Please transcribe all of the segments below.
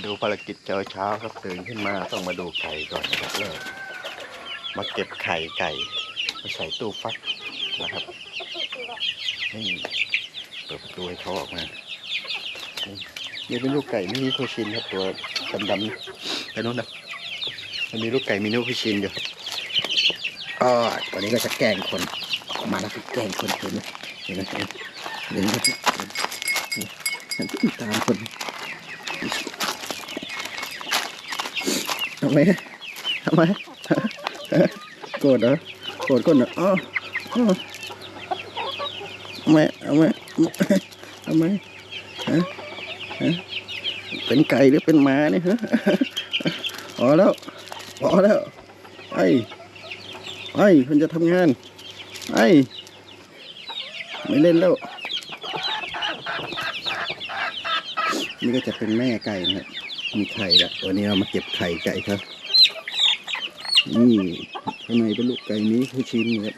มาดูภารกิจเช้าเช้าๆครับตื่นขึ้นมาต้องมาดูไข่ก่อนนะครับเริ่มาเก็บไข่ไก่มาใส่ตู้ฟักนะครับนี่เปิดประตูให้เขาออกมานี่เป็นลูกไก่มินิโคชินครับตัวดำๆไปโน้นนะมันมีลูกไก่มินิโคชินอยู่อ๋อตอนนี้ก็จะแกล้งคนออกมาแล้วก็แกล้งคนเห็นไหมเห็นไหมเห็นไหมเห็นไหมมันตามคน ทำไมทำไมโกรธเหรอโกรธคนเหรออ๋ออ๋อทำไมทำไมทำไมฮะฮะเป็นไก่หรือเป็นหมาเนี่ยฮะพอแล้วพอแล้วไอ้ไอ้คุณจะทำงานไอ้ไม่เล่นแล้วนี่ก็จะเป็นแม่ไก่นะครับ มีไข่ละวันนี้เรามาเก็บไข่ไก่ครับนี่ข้างในเป็นลูกไก่นี้ผู้ชินครับ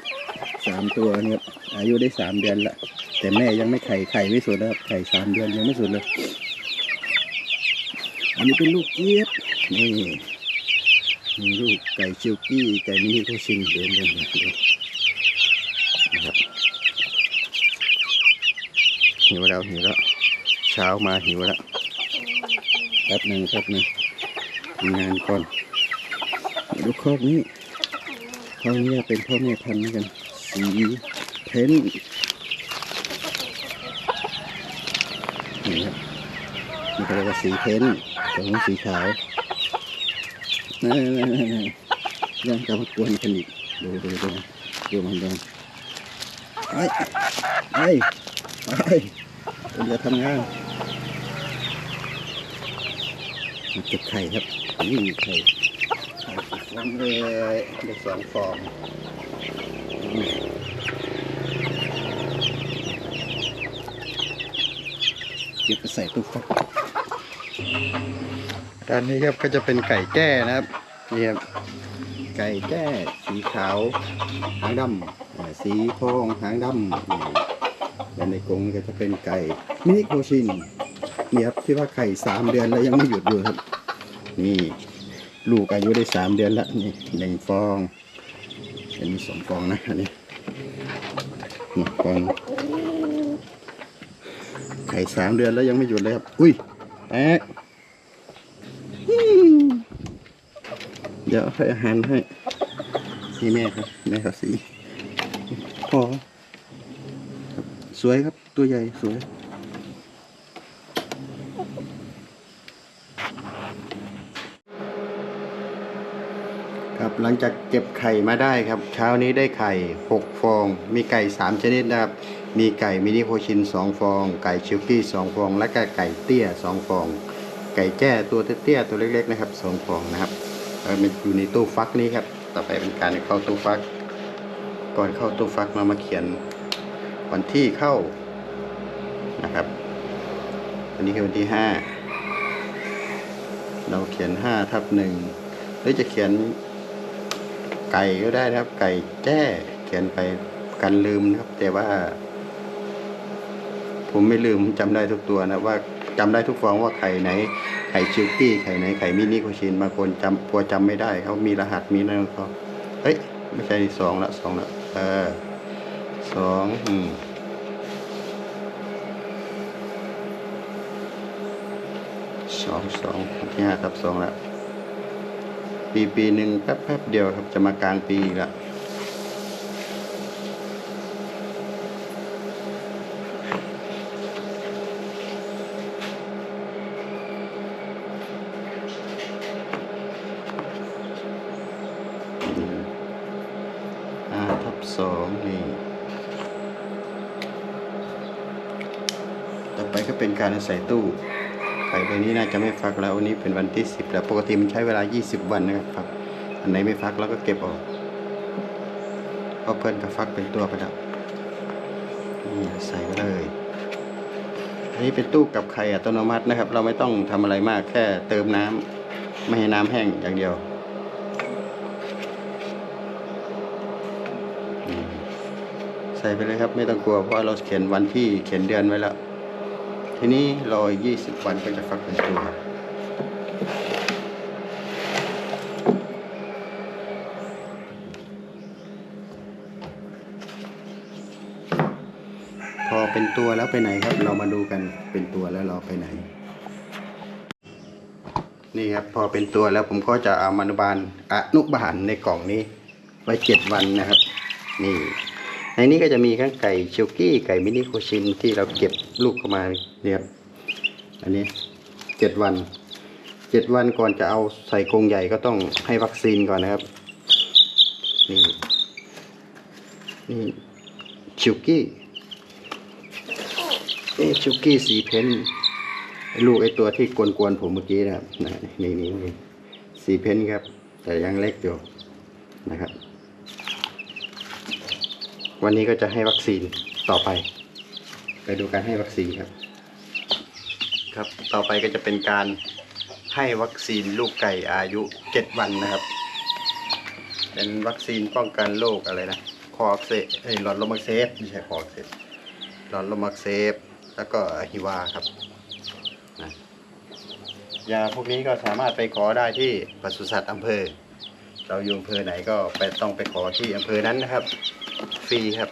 สามตัวเนี่ยอายุได้สามเดือนละแต่แม่ยังไม่ไข่ไข่ไม่สุดนะครับไข่สามเดือนยังไม่สุดเลยอันนี้เป็นลูกเจี๊ยบนี่มีลูกไก่ชิวกี้ไก่นี้ผู้ชินเดินเดินเดินนนะครับหิวแล้วหิวแล้วเช้ามาหิวแล้ว ป๊บหนึ่งแป๊บหนึ่งทำงานก่อนดูครอบนี้ครอบนี้เป็นพ่อแม่พันธุ์เหมือนกันสีเพ้นนี่ครับนี่ก็เรียกว่าสีเพ้นแต่ของสีขาวนั่นนั่นนั่นนั่นยังจะมากวนกันอีกดูดูดูดูมันดูไอ้ไอ้ไอ้คุณจะทำงาน มาเก็บไข่ครับนี่ไข่ไข่ฟองเลยได้สองฟองเก็บไปใส่ตู้ฟักด้านนี้ครับก็จะเป็นไก่แจ้นะครับนี่ครับไก่แจ้สีขาวหางดำสีทองหางดำและในกรงก็จะเป็นไก่มินิโคชิน เนี่ครับที่ว่าไข่สามเดือนแล้วยังไม่หยุดอยู่ครับ นี่ ลูกอายุได้สามเดือนแล้วนี่หนึ่งฟองอันนี้สองฟองนะอันนี้หนึ่งฟองไข่สามเดือนแล้วยังไม่หยุดเลยครับ อุ้ยแอ๊ะเดี๋ยวให้อาหารให้นี่แม่ครับแม่ครับสีพอสวยครับตัวใหญ่สวย ครับหลังจากเก็บไข่มาได้ครับ เช้านี้ได้ไข่ 6 ฟอง มีไก่ 3 ชนิดนะครับ มีไก่มินิโคชิน 2 ฟอง ไก่ชิลกี้ 2 ฟอง และก็ไก่เตี้ย 2 ฟอง ไก่แจ้ตัวเตี้ยตัวเล็กๆนะครับ 2 ฟองนะครับเออมันอยู่ในตู้ฟักนี้ครับ ต่อไปเป็นการเข้าตู้ฟัก ก่อนเข้าตู้ฟักมามาเขียนวันที่เข้านะครับวันนี้คือวันที่ 5 เราเขียน5ทับหนึ่งหรือจะเขียน ไก่ก็ได้นะครับ ไก่แจ้เขียนไปกันลืมนะครับ แต่ว่า ผมไม่ลืมจำได้ทุกตัวนะว่าจำได้ทุกฟองว่าไข่ไหนไข่ชิลกี้ไข่ไหนไข่มินิโคชินบางคนจำกลัวจำไม่ได้เขามีรหัสมีอะไรของเขาเฮ้ยไม่ใช่สองละสองละเออสองอืมสองสองที่ห้าทับสองละ ปีปีหนึ่งแป๊บแป๊บเดียวครับจะมากลางปีละห้าทับสองนี่ ต่อไปก็เป็นการใส่ตู้ ไข่ใบนี้น่าจะไม่ฟักแล้ววันนี้เป็นวันที่สิบแล้วปกติมันใช้เวลา 20 วันนะครับฟักอันไหนไม่ฟักเราก็เก็บออกเพราะเพื่อนก็ฟักเป็นตัวประดับนี่ใส่ไปเลยอันนี้เป็นตู้กับไข่อัตโนมัตินะครับ เราไม่ต้องทำอะไรมากแค่เติมน้ำไม่ให้น้ำแห้งอย่างเดียวใส่ไปเลยครับไม่ต้องกลัวเพราะเราเขียนวันที่เขียนเดือนไว้แล้ว ทีนี้รออีก20วันก็จะฟักเป็นตัว พอเป็นตัวแล้วไปไหนครับ เรามาดูกันเป็นตัวแล้วเราไปไหน นี่ครับพอเป็นตัวแล้วผมก็จะเอามานุบาลอนุบาลในกล่องนี้ ไว้เจ็ดวันนะครับ นี่ ในนี้ก็จะมีทั้งไก่เชลกี้ไก่มินิโคชินที่เราเก็บลูกเข้ามาเนี่ยอันนี้เจ็ดวันเจ็ดวันก่อนจะเอาใส่กรงใหญ่ก็ต้องให้วัคซีนก่อนนะครับนี่นี่ชิลกี้นี่ชิลกี้สีเพ้นลูกไอตัวที่กวนๆผมเมื่อกี้นะครับนี่นี่นี่สีเพ้นครับ แต่ยังเล็กอยู่นะครับ วันนี้ก็จะให้วัคซีนต่อไป ไปดูการให้วัคซีนครับ ครับต่อไปก็จะเป็นการให้วัคซีนลูกไก่อายุเจ็ดวันนะครับ เป็นวัคซีนป้องกันโรคอะไรนะคออักเสบเอ้ยหลอดลมอักเสบไม่ใช่คออักเสบหลอดลมอักเสบแล้วก็ฮิวาครับนะยาพวกนี้ก็สามารถไปขอได้ที่ปศุสัตว์อำเภอ เราอยู่อำเภอไหนก็ไปต้องไปขอที่อำเภอนั้นนะครับ ฟรีครับ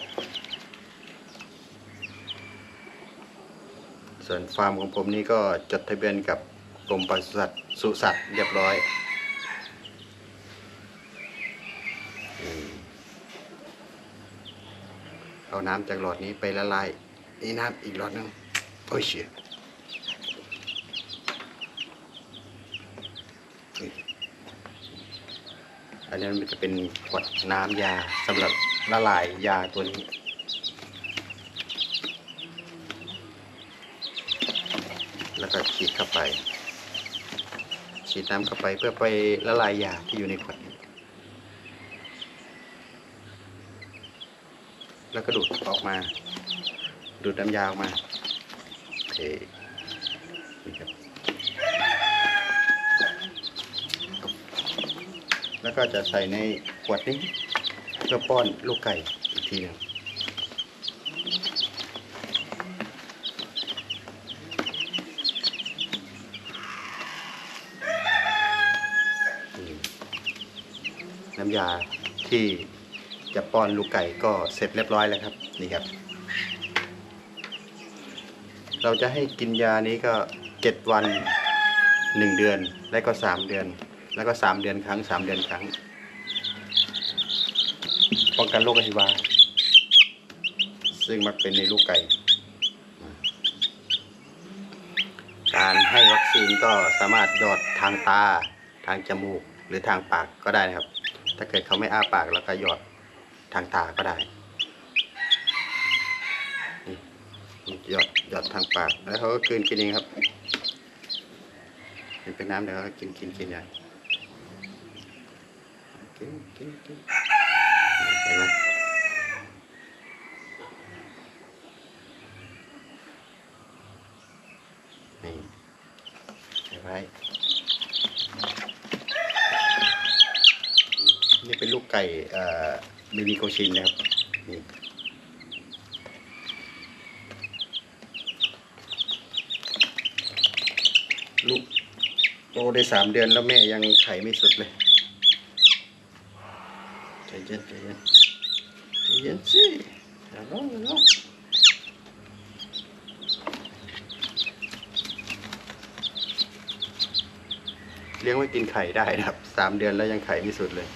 ส่วนฟาร์มของผมนี่ก็จดทะเบียนกับกรมปศุสัตว์สุสัตว์เรียบร้อยเอาน้ำจากหลอดนี้ไปละลายนี่น้ำอีกหลอดนึงโอ้ยเชี่ยอุ๊ยอันนี้มันจะเป็นขวดน้ำยาสำหรับ ละลายยาตัวนี้ แล้วก็ฉีดเข้าไป ฉีดน้ำเข้าไปเพื่อไปละลายยาที่อยู่ในขวดนี้ แล้วก็ดูดออกมา ดูดน้ำยาออกมาโอเคนี่ครับแล้วก็จะใส่ในขวดนี้ พื่อป้อนลูกไก่อีกทีนึงน้ำยาที่จะป้อนลูกไก่ก็เสร็จเรียบร้อยแล้วครับนี่ครับ เราจะให้กินยานี้ก็เจ็ดวันหนึ่งเดือน และก็สามเดือน แล้วก็สามเดือนครั้งสามเดือนครั้ง ป้องกันโรคอหิวา ซึ่งมักเป็นในลูกไก่ การให้วัคซีนก็สามารถหยอดทางตาทางจมูกหรือทางปากก็ได้นะครับ ถ้าเกิดเขาไม่อ้าปากแล้วก็หยอดทางตาก็ได้นี่หยอดหยอดทางปาก แล้วเขาก็กลืนกินเองครับเป็นเป็นน้ำเดี๋ยวเขาก็กินกินกินอย่างกินกินกิน เห็นไหมนี่เห็นไหมนี่เป็นลูกไก่เอ่อมินิโกชินนะครับนี่ลูกโอได้สามเดือนแล้วแม่ยังไข่ไม่สุดเลย ย็นใจเย็นใจเย็นสิอย่าร้องอย่าร้องเลี้ยงไว้กินไข่ได้นะครับสามเดือนแล้วยังไข่ไม่สุดเลย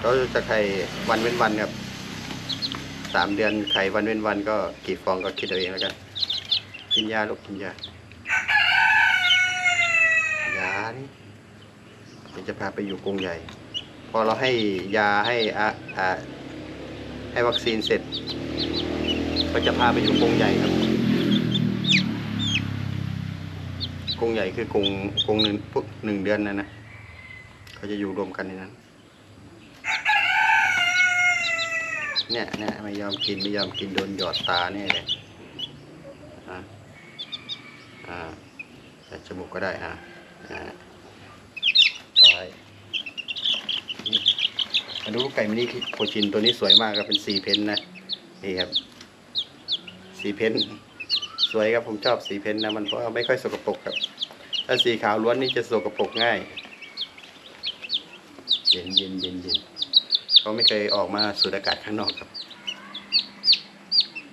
เราจะไข่วันเว้นวันครับสามเดือนไข่วันเว้นวันก็กี่ฟองก็คิดเอาเองแล้วกัน กินยาลูกกินยายานี่เดี๋ยวจะพาไปอยู่กรงใหญ่ พอเราให้ยาให้อะอ่าให้วัคซีนเสร็จ ก็จะพาไปอยู่กรงใหญ่ครับกรงใหญ่คือกรงกรงหนึ่งพวกหนึ่งเดือนนะนะเขาจะอยู่รวมกันในนั้น เนี่ยเนี่ยไม่ยอมกินไม่ยอมกินโดนหยอดตาเนี่ยเลยอ่าอ่าแต่จมูกก็ได้อ่าต่อยนี่มา ดูลูกไก่มินิโคชินตัวนี้สวยมากครับเป็นสีเพ้นนะนี่ครับ สีเพ้นสวยครับผมชอบสีเพ้นนะมันเพราะว่าไม่ค่อยสกปรกครับ ถ้าสีขาวล้วนนี่จะสกปรกง่ายเย็นเย็นเย็นเย็นเขาไม่เคยออกมาสูดอากาศข้างนอกครับ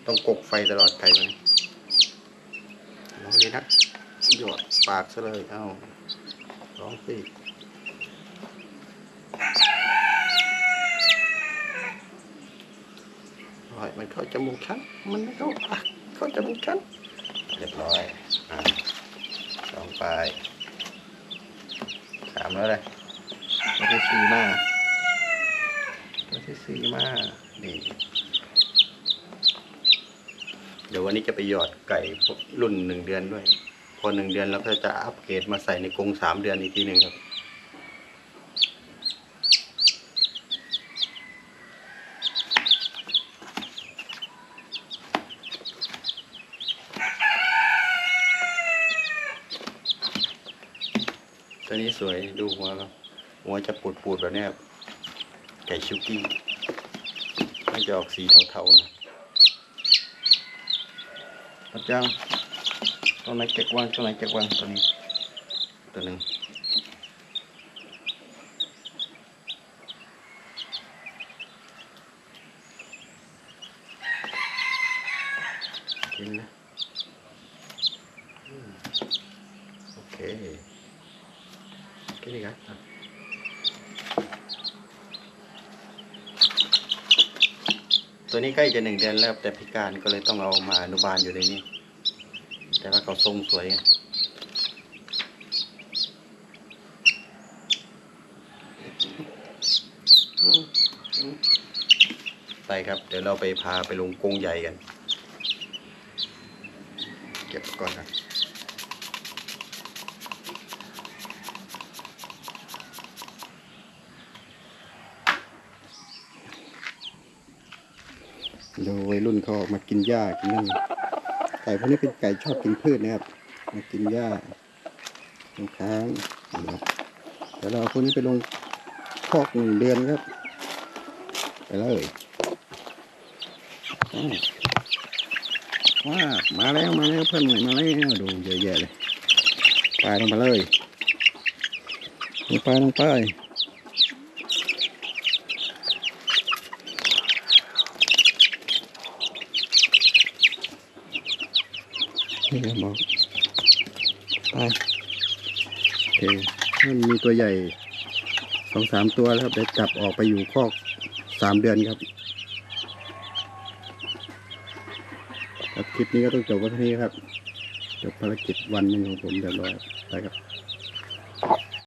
ต้องกกไฟตลอดไก่มันร้องดีนักหยอดปากซะเลย เอ้าร้องสิร้ อยมันเข้าจมูกฉันมันไม่เข้าปากเข้าจมูกฉันเรียบร้อยอ่าสองไปสามแล้วเลยตัวที่สี่มาตัวที่สี่มานี่เดี๋ยววันนี้จะไปหยอดไก่รุ่นหนึ่งเดือนด้วย พอหนึ่งเดือนเราก็จะอัปเกรดมาใส่ในกรงสามเดือนอีกทีหนึ่งครับ ตัวนี้สวยดูหัวเราหัวจะปูดปูดแบบนี้ครับไก่ชิวกี้มันจะออกสีเทาๆนะรับจ้างตัวไหนเก็บวางตัวไหนเก็บวางตัวนี้ ตัวหนึ่งกินนะโอเค cái gì cả À. ตัวนี้ใกล้จะหนึ่งเดือนแล้วแต่พิการก็เลยต้องเอามาอนุบาลอยู่ในนี้ แต่ว่าเขาทรงสวยไงไปครับ เดี๋ยวเราไปพาไปลงกรงใหญ่กัน เก็บก่อนครับ ดูวัยรุ่นเขาออกมากินหญ้ากินนั่นไก่พวกนี้เป็นไก่ชอบกินพืชนะครับ มากินหญ้าลงค้างนะครับเดี๋ยวเราเอาพวกนี้ไปลงคอกหนึ่งเดือนครับ ไปเลยวว้ามาแล้วมาแล้วเพื่อนใหม่มาแล้วดูเยอะแยะเลยไปลงมาเลยลงไปลงไป นี่ครับอกไปโอเคมันมีตัวใหญ่สองสามตัวแล้วครับเดี๋ยวจับออกไปอยู่คอกสามเดือนครับครับคลิปนี้ก็ต้องจบไว้เท่านี้ครับจบภารกิจวันหนึ่งของผมเรียบร้อย